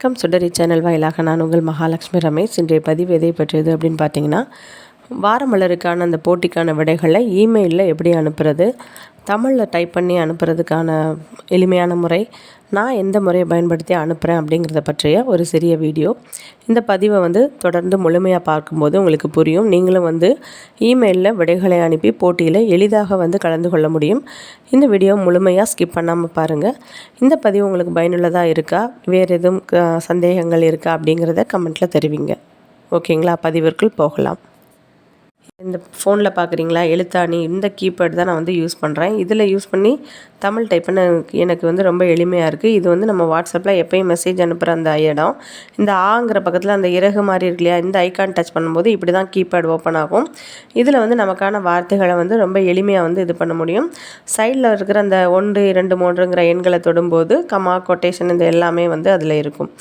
வணக்கம். சுடரி சேனல் வாயிலாக நான் உங்கள் மகாலட்சுமி ரமேஷ். இன்றைய பதிவு எதை பற்றியது அப்படின்னு பார்த்தீங்கன்னா வாரமலருக்கான அந்த போட்டிக்கான விடைகளை இமெயிலில் எப்படி அனுப்புறது தமிழில் டைப் பண்ணி அனுப்புறதுக்கான எளிமையான முறை நான் எந்த முறையை பயன்படுத்தி அனுப்புகிறேன் அப்படிங்கிறத பற்றிய ஒரு சிறிய வீடியோ. இந்த பதிவை வந்து தொடர்ந்து முழுமையாக பார்க்கும்போது உங்களுக்கு புரியும். நீங்களும் வந்து இமெயிலில் விடைகளை அனுப்பி போட்டியில் எளிதாக வந்து கலந்து கொள்ள முடியும். இந்த வீடியோ முழுமையாக ஸ்கிப் பண்ணாமல் பாருங்கள் இந்த பதிவு உங்களுக்கு பயனுள்ளதாக இருக்கா? வேறு எதுவும் சந்தேகங்கள் இருக்கா அப்படிங்கிறத கமெண்ட்டில் தெரிவிங்க. ஓகேங்களா? பதிவிற்குள் போகலாம். இந்த ஃபோனில் பார்க்குறீங்களா? எழுத்தாணி இந்த கீபேட் தான் நான் வந்து யூஸ் பண்ணுறேன். இதில் யூஸ் பண்ணி தமிழ் டைப் பண்ண எனக்கு வந்து ரொம்ப எளிமையாக இருக்குது. இது வந்து நம்ம வாட்ஸ்அப்பில் எப்போயும் மெசேஜ் அனுப்புகிற அந்த இடம். இந்த ஆங்கிற பக்கத்தில் அந்த இறகு மாதிரி இருக்கு இல்லையா? இந்த ஐக்கான் டச் பண்ணும்போது இப்படி தான் கீபேட் ஓப்பன் ஆகும். இதில் வந்து நமக்கான வார்த்தைகளை வந்து ரொம்ப எளிமையாக வந்து இது பண்ண முடியும். சைடில் இருக்கிற அந்த ஒன்று இரண்டு மூன்றுங்கிற எண்களை தொடும்போது கமா கொட்டேஷன் இந்த எல்லாமே வந்து அதில் இருக்கும்.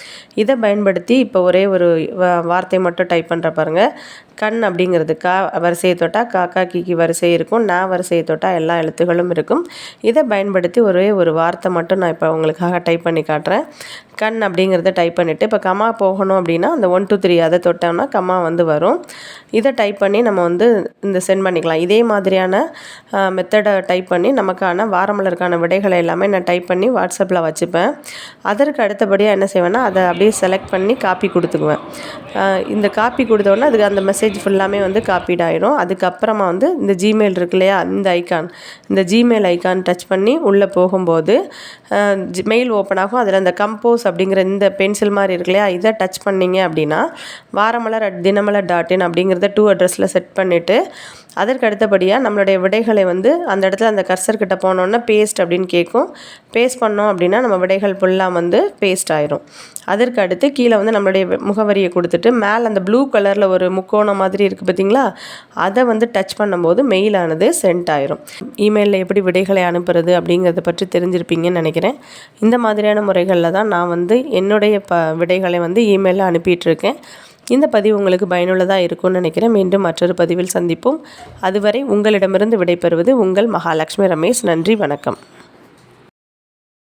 இதை பயன்படுத்தி இப்போ ஒரே ஒரு வார்த்தை மட்டும் டைப் பண்ணுற பாருங்கள் கண் அப்படிங்கிறது கா வரிசையை தொட்டால் காக்கா கீக்கி வரிசை இருக்கும். நான் வரிசையை தொட்டால் எல்லா எழுத்துகளும் இருக்கும். இதை பயன்படுத்தி ஒரே ஒரு வார்த்தை மட்டும் நான் இப்போ உங்களுக்காக டைப் பண்ணி காட்டுறேன். கண் அப்படிங்கிறத டைப் பண்ணிவிட்டு இப்போ கமா போகணும் அப்படின்னா அந்த ஒன் டூ த்ரீ அதை தொட்டோம்னா கமா வந்து வரும். இதை டைப் பண்ணி நம்ம வந்து இந்த சென்ட் பண்ணிக்கலாம். இதே மாதிரியான மெத்தடை டைப் பண்ணி நமக்கான வாரமலருக்கான விடைகளை எல்லாமே நான் டைப் பண்ணி வாட்ஸ்அப்பில் வச்சுப்பேன். அதற்கு அடுத்தபடியாக என்ன செய்வேன்னா அதை அப்படியே செலக்ட் பண்ணி காப்பி கொடுத்துக்குவேன். இந்த காப்பி கொடுத்தோடனே அதுக்கு அந்த மெசேஜ் ஃபுல்லாமே வந்து காப்பீட் ஆகிடும் அதுக்கப்புறமா வந்து இந்த ஜிமெயில் இருக்கு இல்லையா இந்த ஐக்கான் இந்த ஜிமெயில் ஐக்கான் டச் பண்ணி உள்ளே போகும்போது மெயில் ஓப்பன் ஆகும். அதில் அந்த கம்போஸ் அப்படிங்கிற இந்த பென்சில் மாதிரி இருக்கு இல்லையா? இதை டச் பண்ணிங்க அப்படின்னா Varamalar at Dinamalar dot in அப்படிங்கிறத டூ அட்ரஸில் செட் பண்ணிவிட்டு அதற்கு அடுத்தபடியாக நம்மளுடைய விடைகளை வந்து அந்த இடத்துல அந்த கர்சர்கிட்ட போனோன்னா பேஸ்ட் அப்படின்னு கேட்கும். பேஸ்ட் பண்ணோம் அப்படின்னா நம்ம விடைகள் ஃபுல்லாக வந்து பேஸ்ட் ஆயிரும். அதற்கு அடுத்து கீழே வந்து நம்மளுடைய முகவரியை கொடுத்துட்டு மேலே அந்த ப்ளூ கலரில் ஒரு முக்கோணம் மாதிரி இருக்குது பார்த்தீங்களா அதை வந்து டச் பண்ணும்போது மெயிலானது சென்ட் ஆயிரும். இமெயிலில் எப்படி விடைகளை அனுப்புறது அப்படிங்கிறத பற்றி தெரிஞ்சிருப்பீங்கன்னு நினைக்கிறேன். இந்த மாதிரியான முறைகளில் தான் நான் வந்து என்னுடைய ப விடைகளை வந்து இமெயிலில் அனுப்பிட்டுருக்கேன் இந்த பதிவு உங்களுக்கு பயனுள்ளதாக இருக்கும்னு நினைக்கிறேன். மீண்டும் மற்றொரு பதிவில் சந்திப்போம். அதுவரை உங்களிடமிருந்து விடைபெறுவது உங்கள் மகாலட்சுமி ரமேஷ். நன்றி வணக்கம்.